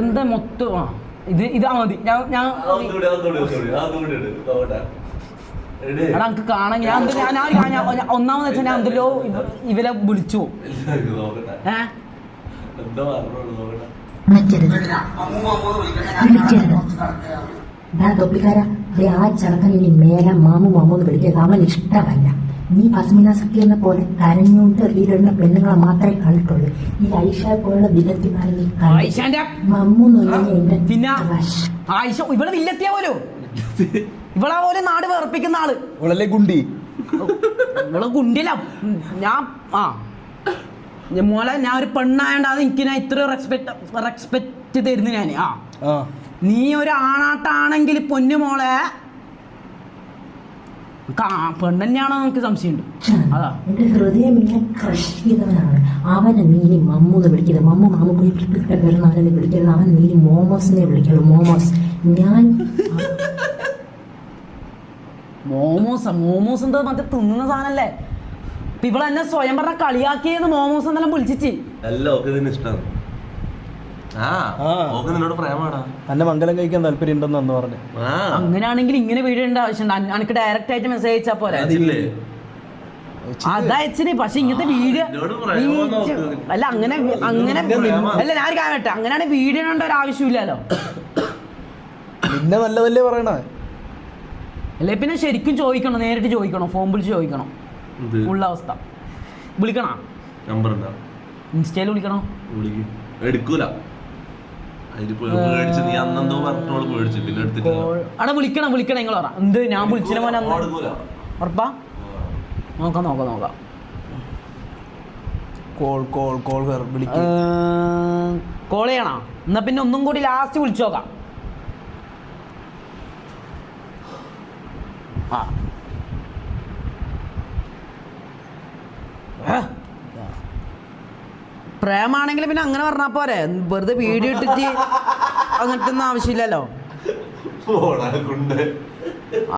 എന്താ മൊത്തം? ആ ഇത് ഇതാ മതി. ഞാൻ ഞാൻ എടാ എനിക്ക് കാണാൻ ഞാൻ ഞാൻ ഒന്നാമത് വെച്ചാൽ ഞാൻ എന്തെല്ലോ ഇവരെ വിളിച്ചു. ഞാൻ തൊപ്പിക്കാര. ആ ചെറുക്കൻ ഇനി മേലെ മാമു മാമു എന്ന് അവൻ ഇഷ്ടമല്ല. നീ ഫസ്മിന എന്ന പോലെ കരഞ്ഞുകൊണ്ട് ഈ രണ്ട് പെണ്ണുങ്ങളെ മാത്രമേ കണ്ടിട്ടുള്ളൂ. ഈ ഐഷ പോലുള്ള വിധത്തിനാണ് നീ. ആയിഷാന്റെ മമ്മു എന്റെ പിന്നെ ആയിഷ. ഇവിടെ വില്ലെത്തിയ പോലും. ഇവളെ പോലെ നാട് വേർപ്പിക്കുന്ന ആൾ. ഉള്ളല്ലേ ഗുണ്ടി? ഇവൾ ഗുണ്ടില. ഞാൻ ആ. ഞാൻ മോളെ ഞാൻ ഒരു പെണ്ണായോണ്ടാണ് എനിക്ക് ഞാൻ ഇത്ര റെസ്പെക്ട് റെസ്പെക്ട് തരുന്നു ഞാൻ ആ. നീ ഒരു ആണാട്ടാണെങ്കിൽ പൊന്നു മോളെ പെണ്ണെന്നെയാണോ നമുക്ക് സംശയമുണ്ട്. അതാ. എന്റെ ഹൃദയം ഇങ്ങനെ ക്രഷ് ചെയ്തവനാണ് അവനെ നീനി മമ്മു എന്ന് വിളിക്കരുത് മമ്മു മാമു പോയി വരുന്ന അവനെ നീ വിളിക്കരുത്. അവൻ നീനി മോമോസിനെ വിളിക്കുന്നത് മോമോസ്. ഞാൻ മോമോസ് മോമോസ് എന്താ മറ്റേ തിന്നുന്ന സാധനല്ലേ? ഇവളെന്നെ സ്വയം പറഞ്ഞ കളിയാക്കിയത് മോമോസ് എന്നെല്ലാം വിളിച്ചിട്ട്. എല്ലാം ഒക്കെ ഇതിന് ഇഷ്ടമാണ് നിന്നോട് എന്നെ മംഗലം കഴിക്കാൻ താല്പര്യം ഉണ്ടെന്ന് അന്ന് പറഞ്ഞു. ആ. അങ്ങനെയാണെങ്കിൽ ഇങ്ങനെ വീടേണ്ട ആവശ്യമുണ്ട്. എനിക്ക് ഡയറക്റ്റ് ആയിട്ട് മെസ്സേജ് അയച്ചാ പോരെ? അതില്ലേ? അതയച്ചിന് പക്ഷെ ഇങ്ങനത്തെ വീഡിയോ. അല്ല അങ്ങനെ അങ്ങനെ. അല്ല ഞാൻ കാണട്ടെ അങ്ങനെയാണ് വീഡിയോ ഇടേണ്ട ഒരു ആവശ്യമില്ലല്ലോ. പിന്നെ നല്ലതല്ലേ പറയണേ? അല്ലെ പിന്നെ ശരിക്കും ചോദിക്കണം? നേരിട്ട് ചോദിക്കണം? ഫോൺ വിളിച്ച് ചോദിക്കണം? ഉള്ള അവസ്ഥ. വിളിക്കണോ? നമ്പർ ഇൻസ്റ്റയിൽ വിളിക്കണോ? വിളിക്ക്. എടുക്കൂല. അവിടെ വിളിക്കണം വിളിക്കണം നിങ്ങൾ പറ. എന്ത്? ഞാൻ വിളിച്ചില്ല മോനെ അന്ന്. എടുക്കൂല. ഉറപ്പാ? നോക്കാം നോക്കാം നോക്കാം. കോൾ കോൾ കോൾ വിളിക്കും. കോൾ ചെയ്യണോ? എന്നാ പിന്നെ ഒന്നും കൂടി ലാസ്റ്റ് വിളിച്ചു നോക്കാം. ആ? പ്രേമാണെങ്കിൽ പിന്നെ അങ്ങനെ പറഞ്ഞാ പോരെ. വെറുതെ വീഡിയോ ഇട്ടിട്ട് അങ്ങനത്തെ ഒന്നും ആവശ്യമില്ലല്ലോ